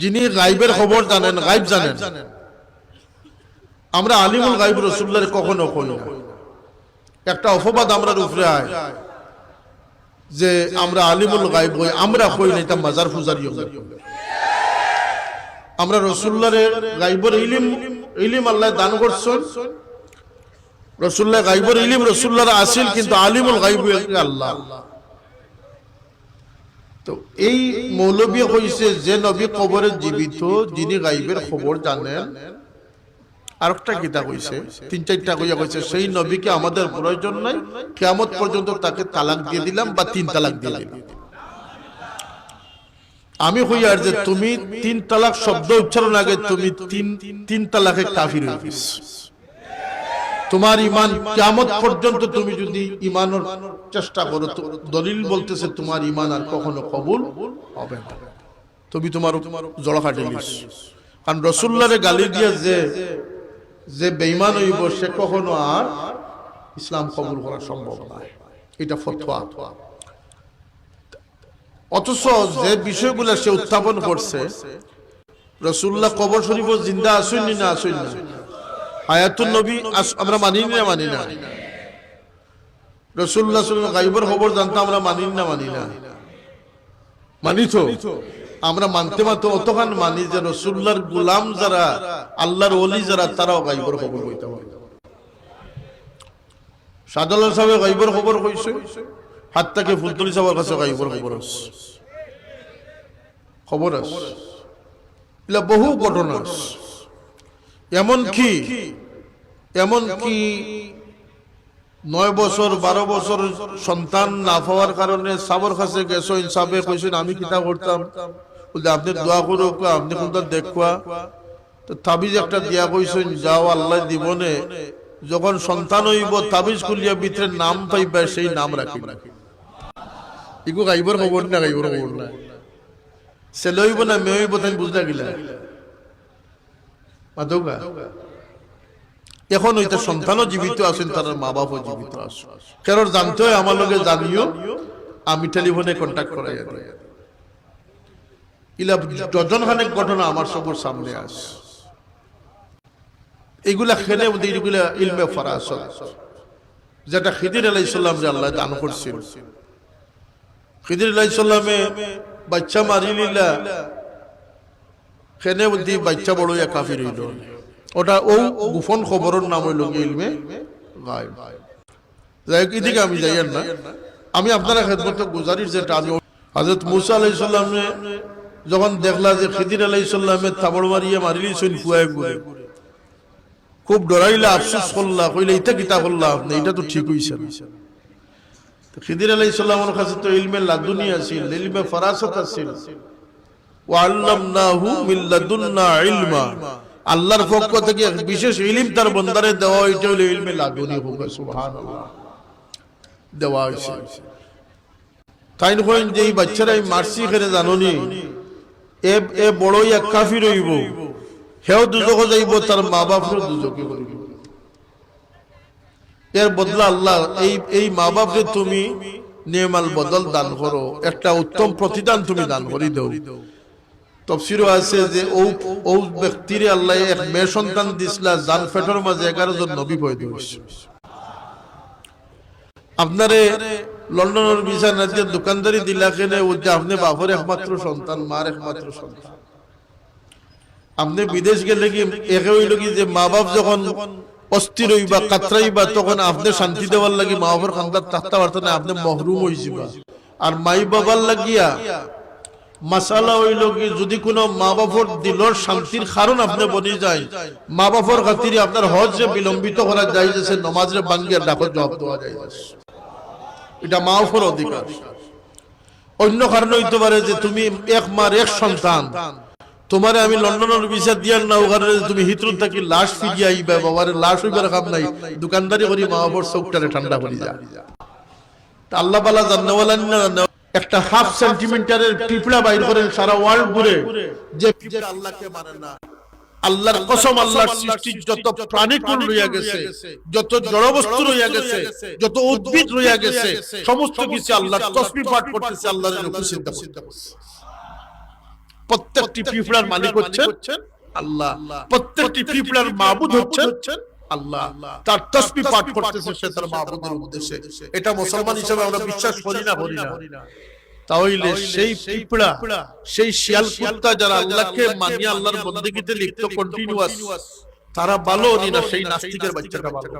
যিনি গাইবের খবর জানেন, গাইব জানেন। আমরা আলিমুল গাইব রসুল্লাহ কখনো কই না। একটা অপবাদ আমরা উপরে যে আমরা আলিমুল গাইব হই, আমরা কই না, এটা মাজার ফুজারি আমরা রসুল্লারে গাইবর ইলিম ইলিম আল্লাহ দান করছেন। রসুল্লাহ গাইবর ইলিম রসুল্লার আসিল, কিন্তু আলিমুল গাইব আল্লাহ। তো এই মৌলবী হইছে যে নবী কবরে জীবিত, যিনি গাইবের খবর জানেন। আরেকটা গীতা কইছে, তিন চারটা কইয়া কইছে, সেই নবীকে আমাদের প্রয়োজন নাই, কেয়ামত পর্যন্ত তাকে তালাক দিয়ে দিলাম বা তিন তালাক দিয়ে দিলাম। আমি আর যে তুমি তিন তালাক শব্দ উচ্চারণ আগে তুমি তিন তিন তালাকে কাফির হয়ে গেছ। তোমার ইমান কেমত পর্যন্ত তুমি যদি ইমানের চেষ্টা করো দলিল বলতেছে তোমার ইমান আর কখনো কবুল হবে না। তুমি তোমার জড়া কাটে নিস। কারণ রসুল্লারে গালি দিয়ে যে যে বেইমান হইব, সে কখনো আর ইসলাম কবুল করা সম্ভব নয় এটা ফতোয়া। অথচ যে বিষয়গুলো সে উত্থাপন করছে রসুল্লাহ কবর শরীফ জিন্দা আসুন না আসুন না? হায়াতুল নবী আমরা মানি না মানি না। রসুল্লাহ গাইবর খবর জানতো আমরা মানি না মানি না। মানি তো? আমরা মানতে মাত্র অতখান মানি যে রসুল্লাহর গুলাম যারা, আল্লাহর অলি যারা, তারাও গাইবর খবর হয় সাদাল সাহেব গাইবর খবর কইছে। হাত থেকে ফুলতলি সাহেবের কাছে গাইবর খবর খবর এগুলা বহু ঘটনা এমন কি এমন কি নয় বছর, বারো বছর সন্তান না পাওয়ার কারণে সাবর কাছে গেছো ইনসাফে কইছেন আমি কিতা করতাম বলতে, আপনি দোয়া করো আপনি কোনটা দেখবা তো তাবিজ একটা দিয়া কইছেন, যাও আল্লাহ দিবনে যখন সন্তান হইব, তাবিজ খুলিয়া ভিতরে নাম পাইবা, সেই নাম রাখি ইগো গাইবর খবর না, গাইবর খবর না। ছেলে হইব না, মেয়ে হইব তাই বুঝলা গিলা মাধৌগা এখন ওইটা সন্তানও জীবিত আছেন তার মা বাবাও জীবিত আছে কারণ জানতে হয় আমার লগে জানিও আমি টেলিফোনে কন্ট্যাক্ট করাই ইলা ডজন খানেক ঘটনা আমার সবর সামনে আস। এগুলা খেলে এগুলা ইলমে ফরাসত। যেটা খিদির আলাইসাল্লাম যে আল্লাহ দান করছিল খিদির আলাইসাল্লামে বাচ্চা মারি নিলা খেনে বুদ্ধি বাচ্চা বড় কাফির হইল। ওটা ও গোপন খবরের নাম হইল ইলমে? গায়েব। যাই হোক, এদিকে আমি যাই না। আমি আপনারা খেদমত গুজারির যেটা আমি হজরত মুসা আলাই সাল্লামে যখন দেখলা যে খিদির আলাই সাল্লামে থাবড় মারিয়ে মারিলি সইন কুয়ায় ঘুরে খুব ডরাইলা আফসোস করলা কইলে এটা কিতা করলা আপনি? এটা তো ঠিক হইছে খিদির আলাই সাল্লামের কাছে তো ইলমে লাদুনি আছিল ইলমে ফরাসত আছিল। ওয়াল্লামনাহু মিন লাদুন্না ইলমা। আল্লাহর পক্ষ থেকে বিশেষ ইলম তার বন্দারে দেওয়া হইতে হলো ইলমে লাদুনি হোক, সুবহানাল্লাহ। দেওয়া হয়েছে। তাই নয় যে এই বাচ্চারা এই মারছি এখানে জাননি, এ এ বড়ই এক কাফির হইব, হেও দুজক যাইব, তার মা বাপরও দুজকে করিব এর বদলা আল্লাহ, এই এই মা বাপরে তুমি নিয়মাল বদল দান করো, একটা উত্তম প্রতিদান তুমি দান করি দেও। তফসিরও আছে যে ও ও ব্যক্তিরে আল্লাহ এক মেয়ে সন্তান দিছিলা ফেটর মাঝে এগারো জন নবী আপনারে লন্ডনের দিয়ে দোকানদারি দিলা কেনে, ও যে আপনি একমাত্র সন্তান, মার একমাত্র সন্তান। আপনি বিদেশ গেলে কি একে হইল কি যে মা বাপ যখন অস্থির হইবা কাতরাইবা তখন আপনি শান্তি দেওয়ার লাগি মা বাবার খান্দার পারতেন না আপনি মহরুম হইছিবা আর মাই বাবার লাগিয়া মাসালা হইল কি, যদি কোনো মা বাপর দিলর শান্তির কারণ আপনি বনি যায় মা বাপর খাতিরে আপনার হজ যে বিলম্বিত করা যায় যে নমাজরে বাঙ্গিয়া ডাকত জবাব দেওয়া যায় এটা মা বাপর অধিকার। অন্য কারণ হইতে পারে যে তুমি এক মার এক সন্তান। তোমারে আমি লন্ডনের ভিসা দিয়ার না ওখানে তুমি হিতরুন থাকি লাশ ফিরিয়ে আইবা, বাবারে লাশ হইবার কাম নাই, দোকানদারি করি মা বাবার চোখটারে ঠান্ডা করি যা আল্লাহ বালা জান্নাওয়ালা না। একটা হাফ সেন্টিমিটারের পিঁপড়া বাইর করেন সারা ওয়ার্ল্ড ঘুরে। যে পিঁপড়া আল্লাহকে মানে না। আল্লাহর কসম আল্লাহর সৃষ্টির যত প্রাণীকুল রইয়া গেছে যত জড়বস্তু রইয়া গেছে যত উদ্ভিদ রইয়া গেছে সমস্ত কিছু আল্লাহ তসবি পাঠ করতেছে আল্লাহর রূপ চিন্তা করতেছে প্রত্যেকটি পিঁপড়ার মালিক হচ্ছেন আল্লাহ। প্রত্যেকটি পিঁপড়ার মাবুদ হচ্ছেন আল্লাহ। তার তসবি পাঠ করতেছে সে তার উদ্দেশ্যে। এটা মুসলমান হিসেবে আমরা বিশ্বাস করি না করি না। তাহলে সেই পিপড়া সেই শিয়াল কুত্তা যারা আল্লাহকে মানিয়ে আল্লাহর বন্দেগীতে লিপ্ত কন্টিনিউয়াস তারা ভালো না সেই নাস্তিকের বাচ্চাটা ভালো।